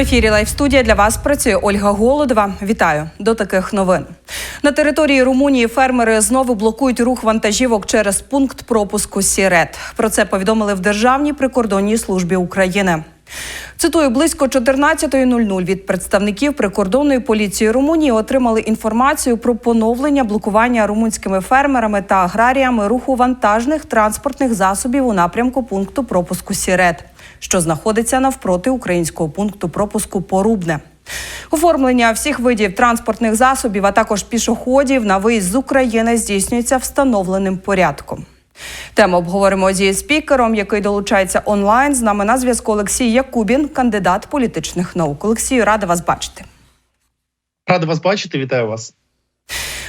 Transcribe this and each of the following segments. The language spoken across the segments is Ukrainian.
ефірі Лайф студія для вас працює Ольга Голодова. Вітаю до таких новин. На території Румунії фермери знову блокують рух вантажівок через пункт пропуску Сірет. Про це повідомили в Державній прикордонній службі України. Цитую, близько 14.00 від представників прикордонної поліції Румунії отримали інформацію про поновлення блокування румунськими фермерами та аграріями руху вантажних транспортних засобів у напрямку пункту пропуску Сірет, що знаходиться навпроти українського пункту пропуску Порубне. Оформлення всіх видів транспортних засобів, а також пішоходів на виїзд з України здійснюється встановленим порядком. Тему обговоримо зі спікером, який долучається онлайн. З нами на зв'язку Олексій Якубін, кандидат політичних наук. Олексію, рада вас бачити. Рада вас бачити, вітаю вас.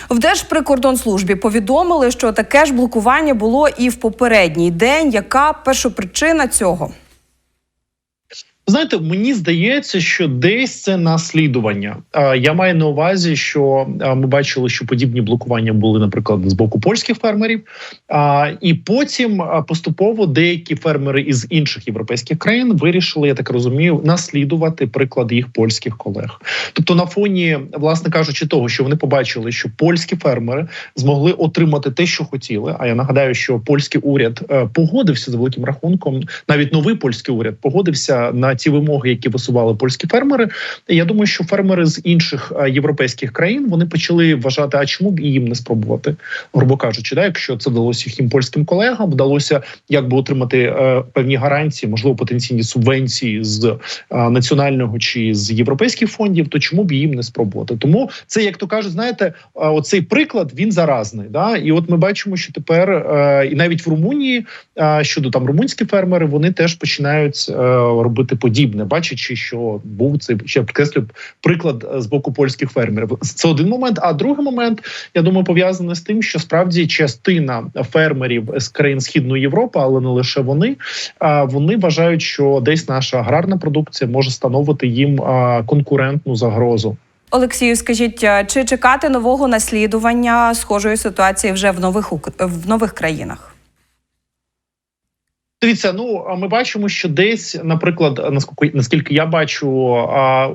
В Держприкордонслужбі повідомили, що таке ж блокування було і в попередній день. Яка першопричина цього? Знаєте, мені здається, що десь це наслідування. Я маю на увазі, що ми бачили, що подібні блокування були, наприклад, з боку польських фермерів. І потім поступово деякі фермери із інших європейських країн вирішили, я так розумію, наслідувати приклад їх польських колег. Тобто, на фоні, власне кажучи, того, що вони побачили, що польські фермери змогли отримати те, що хотіли. А я нагадаю, що польський уряд е, погодився за великим рахунком, навіть новий польський уряд погодився на ті вимоги, які висували польські фермери. Я думаю, що фермери з інших е, європейських країн вони почали вважати, а чому б і їм не спробувати, грубо кажучи, да, якщо це вдалося їхнім польським колегам, вдалося якби отримати е, певні гарантії, можливо, потенційні субвенції з е, національного чи з європейських фондів, то чому б їм не спробувати? Тому це, як то кажуть, знаєте, е, оцей приклад він заразний. Да, і от ми бачимо, що тепер е, і навіть в Румунії е, щодо там румунські фермери, вони теж починають е, робити подібне, бачачи, що був цей ще підкреслю приклад е, з боку польських фермерів. Це один момент. А другий момент, я думаю, пов'язаний з тим, що справді частина фермерів з країн східної Європи, але не лише вони, вони вважають, що десь наша аграрна продукція може становити їм конкурентну загрозу. Олексію, скажіть, чи чекати нового наслідування схожої ситуації вже в нових в нових країнах? Дивіться, ну ми бачимо, що десь, наприклад, наскільки я бачу,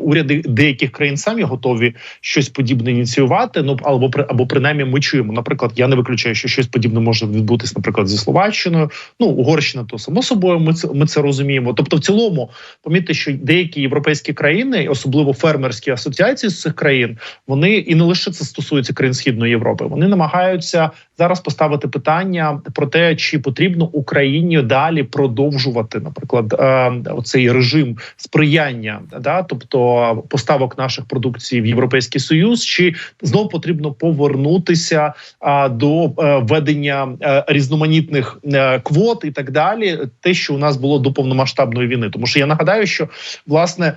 уряди деяких країн самі готові щось подібне ініціювати. Ну або або принаймні ми чуємо. Наприклад, я не виключаю, що щось подібне може відбутись, наприклад, зі Словаччиною. Ну Угорщина, то само собою. Ми це ми це розуміємо. Тобто, в цілому, помітьте, що деякі європейські країни, особливо фермерські асоціації з цих країн, вони і не лише це стосується країн східної Європи. Вони намагаються зараз поставити питання про те, чи потрібно Україні далі продовжувати, наприклад, е, цей режим сприяння, да, тобто поставок наших продукцій в європейський союз, чи знову потрібно повернутися до е, ведення е, різноманітних квот і так далі, те, що у нас було до повномасштабної війни, тому що я нагадаю, що власне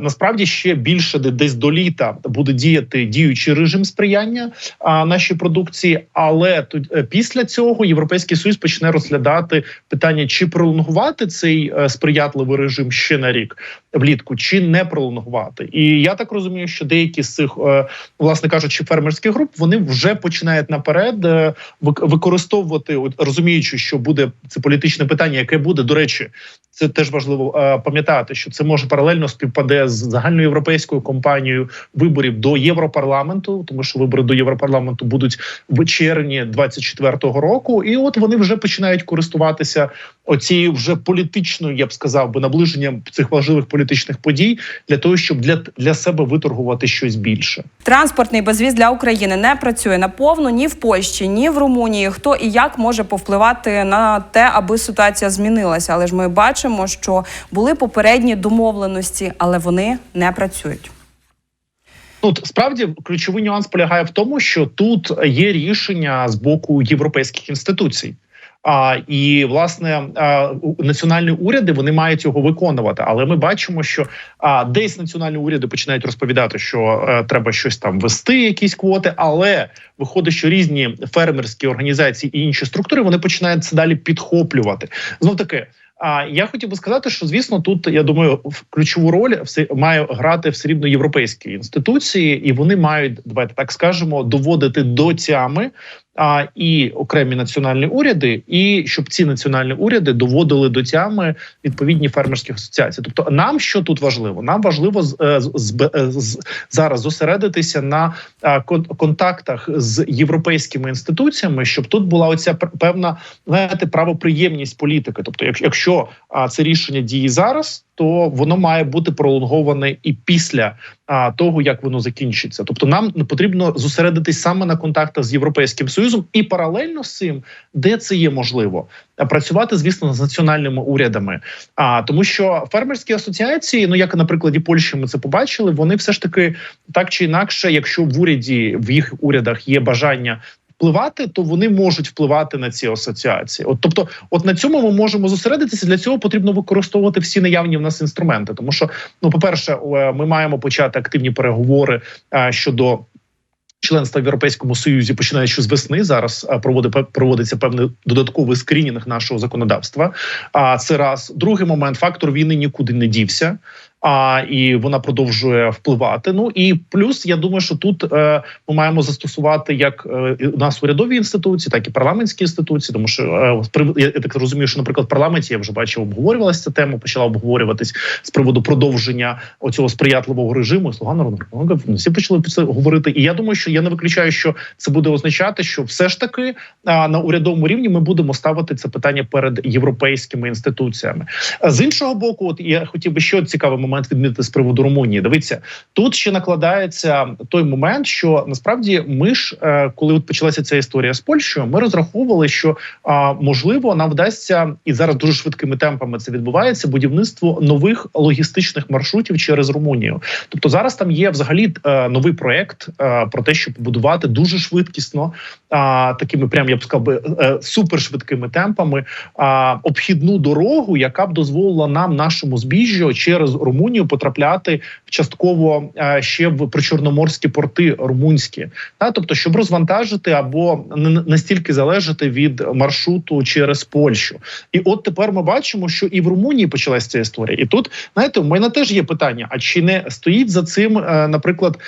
насправді ще більше де- десь до літа буде діяти діючий режим сприяння нашій продукції, але тут після цього європейський союз почне розглядати питання, чи пролонгувати цей е, сприятливий режим ще на рік влітку, чи не пролонгувати. І я так розумію, що деякі з цих, е, власне кажучи, фермерських груп вони вже починають наперед е, використовувати, розуміючи, що буде це політичне питання, яке буде до речі. Це теж важливо е, пам'ятати, що це може паралельно співпаде з загальноєвропейською кампанією виборів до Європарламенту, тому що вибори до Європарламенту будуть в червні 24-го року, і от вони вже починають користуватися оцією вже політичною, я б сказав, би наближенням цих важливих політичних подій для того, щоб для, для себе виторгувати щось більше. Транспортний безвіз для України не працює наповну ні в Польщі, ні в Румунії. Хто і як може повпливати на те, аби ситуація змінилася? Але ж ми бачимо, що були попередні домовленості, але вони не працюють. Ну, от, справді ключовий нюанс полягає в тому, що тут є рішення з боку європейських інституцій. А і власне національні уряди вони мають його виконувати. Але ми бачимо, що десь національні уряди починають розповідати, що е, треба щось там вести, якісь квоти. Але виходить, що різні фермерські організації і інші структури вони починають це далі підхоплювати. Знов таки. А я хотів би сказати, що звісно, тут я думаю, ключову роль все має грати все рівно європейські інституції, і вони мають давайте так скажемо доводити до тями а і окремі національні уряди, і щоб ці національні уряди доводили до тями відповідні фермерські асоціації. Тобто, нам що тут важливо? Нам важливо з, е, з, з, з зараз зосередитися на а, контактах з європейськими інституціями, щоб тут була оця певна знаєте, правоприємність політики. Тобто, якщо це рішення діє зараз, то воно має бути пролонговане і після а, того, як воно закінчиться. Тобто, нам потрібно зосередитись саме на контактах з європейським союзом і паралельно з цим, де це є можливо, працювати, звісно, з національними урядами. А тому, що фермерські асоціації, ну як на прикладі Польщі, ми це побачили, вони все ж таки так чи інакше, якщо в уряді в їх урядах є бажання. Впливати, то вони можуть впливати на ці асоціації. От тобто, от на цьому ми можемо зосередитися. Для цього потрібно використовувати всі наявні в нас інструменти. Тому що, ну, по перше, ми маємо почати активні переговори е, щодо. Членства в європейському союзі починаючи з весни зараз проводить проводиться певний додатковий скринінг нашого законодавства. А це раз другий момент фактор війни нікуди не дівся. А і вона продовжує впливати. Ну і плюс, я думаю, що тут е, ми маємо застосувати як е, у нас урядові інституції, так і парламентські інституції. Тому що е, з я, так розумію, що наприклад в парламенті я вже бачив, обговорювалася ця тема, почала обговорюватись з приводу продовження оцього сприятливого режиму. Слуга народу ну, всі почали про це говорити. І я думаю, що я не виключаю, що це буде означати, що все ж таки а, на урядовому рівні ми будемо ставити це питання перед європейськими інституціями. З іншого боку, от я хотів би ще цікавий момент відмітити з приводу Румунії. Дивіться, тут ще накладається той момент, що насправді ми ж, е, коли от почалася ця історія з Польщею, ми розраховували, що можливо нам вдасться і зараз дуже швидкими темпами це відбувається будівництво нових логістичних маршрутів через Румунію. Тобто зараз там є взагалі е, новий проект е, про те, щоб побудувати дуже швидкісно, такими прям я б сказав би супершвидкими темпами обхідну дорогу, яка б дозволила нам нашому збіжжю через Румунію потрапляти в частково е, ще в причорноморські порти румунські, та тобто, щоб розвантажити або не настільки залежати від маршруту через Польщу. І от тепер ми бачимо, що і в Румунії почалася ця історія. І тут знаєте, у мене теж є питання: а чи не стоїть за цим, е, наприклад, е,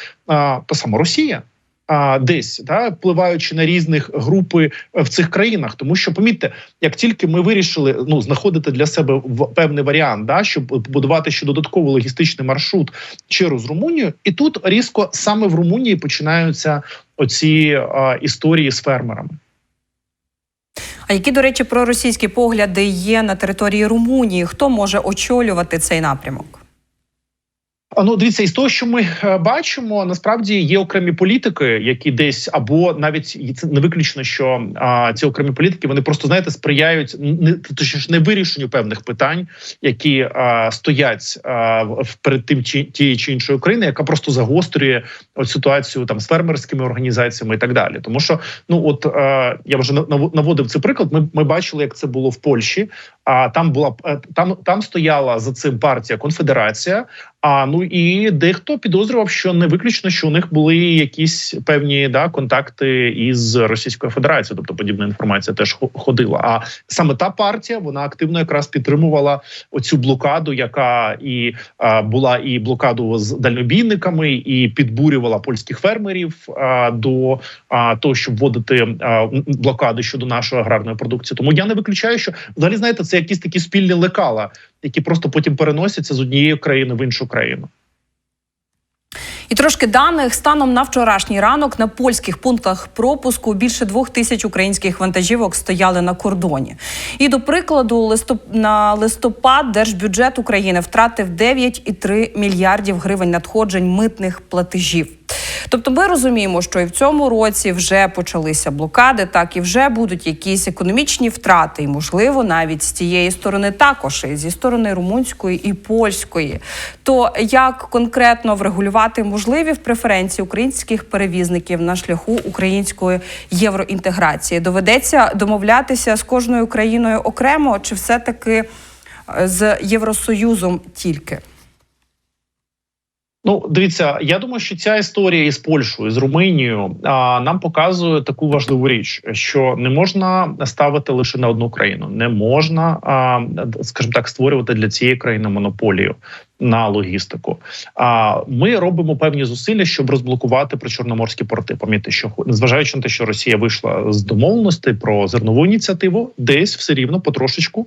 та сама Росія? А десь да впливаючи на різних групи е, в цих країнах, тому що помітьте, як тільки ми вирішили ну знаходити для себе певний варіант, да щоб побудувати ще додатковий логістичний маршрут через Румунію, і тут різко саме в Румунії починаються оці а, історії з фермерами. А які, до речі, проросійські погляди є на території Румунії? Хто може очолювати цей напрямок? А, Ну, дивіться, із того, що ми е, бачимо, насправді є окремі політики, які десь або навіть це не виключно, що а, ці окремі політики вони просто знаєте сприяють не точніше не вирішенню певних питань, які а, стоять а, перед тим чи тієї чи іншої країни, яка просто загострює от ситуацію там з фермерськими організаціями і так далі. Тому що ну от е, я вже нав- наводив цей приклад. Ми, ми бачили, як це було в Польщі. А там була е, там, там стояла за цим партія конфедерація. А ну і дехто підозрював, що не виключно, що у них були якісь певні да контакти із Російською Федерацією, тобто подібна інформація теж ходила. А саме та партія вона активно якраз підтримувала оцю блокаду, яка і а, була і блокаду з дальнобійниками, і підбурювала польських фермерів а, до а, того, щоб вводити а, блокади щодо нашої аграрної продукції. Тому я не виключаю, що взагалі знаєте, це якісь такі спільні лекала, які просто потім переносяться з однієї країни в іншу країну. І трошки даних станом на вчорашній ранок на польських пунктах пропуску більше двох тисяч українських вантажівок стояли на кордоні. І до прикладу, листоп... на листопад держбюджет України втратив 9,3 мільярдів гривень надходжень митних платежів. Тобто, ми розуміємо, що і в цьому році вже почалися блокади, так і вже будуть якісь економічні втрати, і можливо, навіть з цієї сторони також і зі сторони румунської і польської. То як конкретно врегулювати можливі преференції українських перевізників на шляху української євроінтеграції? Доведеться домовлятися з кожною країною окремо, чи все таки з Євросоюзом тільки? Ну, дивіться, я думаю, що ця історія із Польщею, з Румунією а, нам показує таку важливу річ, що не можна ставити лише на одну країну, не можна, а, скажімо так, створювати для цієї країни монополію на логістику. А ми робимо певні зусилля, щоб розблокувати причорноморські порти. Пам'ятайте, що незважаючи на те, що Росія вийшла з домовленостей про зернову ініціативу, десь все рівно потрошечку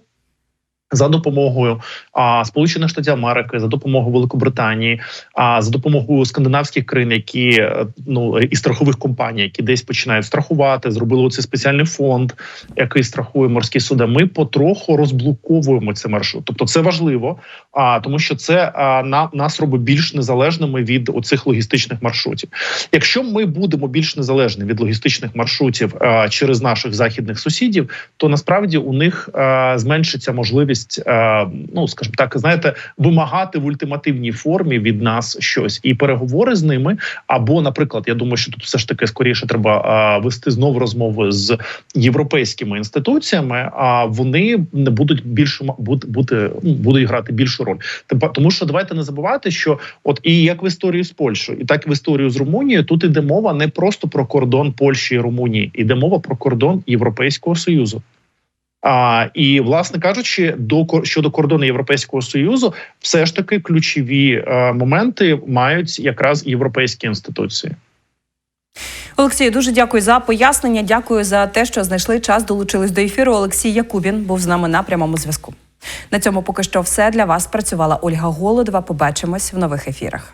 за допомогою а, Сполучених Штатів Америки, за допомогою Великобританії, а за допомогою скандинавських країн, які е, ну і страхових компаній, які десь починають страхувати, зробили оцей спеціальний фонд, який страхує морські суда. Ми потроху розблоковуємо цей маршрут. Тобто, це важливо, а тому, що це а, на нас робить більш незалежними від оцих логістичних маршрутів. Якщо ми будемо більш незалежні від логістичних маршрутів а, через наших західних сусідів, то насправді у них а, зменшиться можливість, а, ну скажімо так, знаєте, вимагати в ультимативній формі від нас щось і переговори з ними. Або, наприклад, я думаю, що тут все ж таки скоріше треба а, вести знову розмови з європейськими інституціями. А вони не будуть більше бути, ну, будуть грати більшу роль. Тому, що давайте не забувати, що от і як в історії з Польщею, і так і в історію з Румунією, тут іде мова не просто про кордон Польщі і Румунії, іде мова про кордон Європейського союзу. А, і, власне кажучи, до щодо кордону Європейського союзу, все ж таки ключові е, моменти мають якраз європейські інституції. Олексію, дуже дякую за пояснення. Дякую за те, що знайшли час, долучились до ефіру. Олексій Якубін був з нами на прямому зв'язку. На цьому поки що все для вас працювала Ольга Голодова. Побачимось в нових ефірах.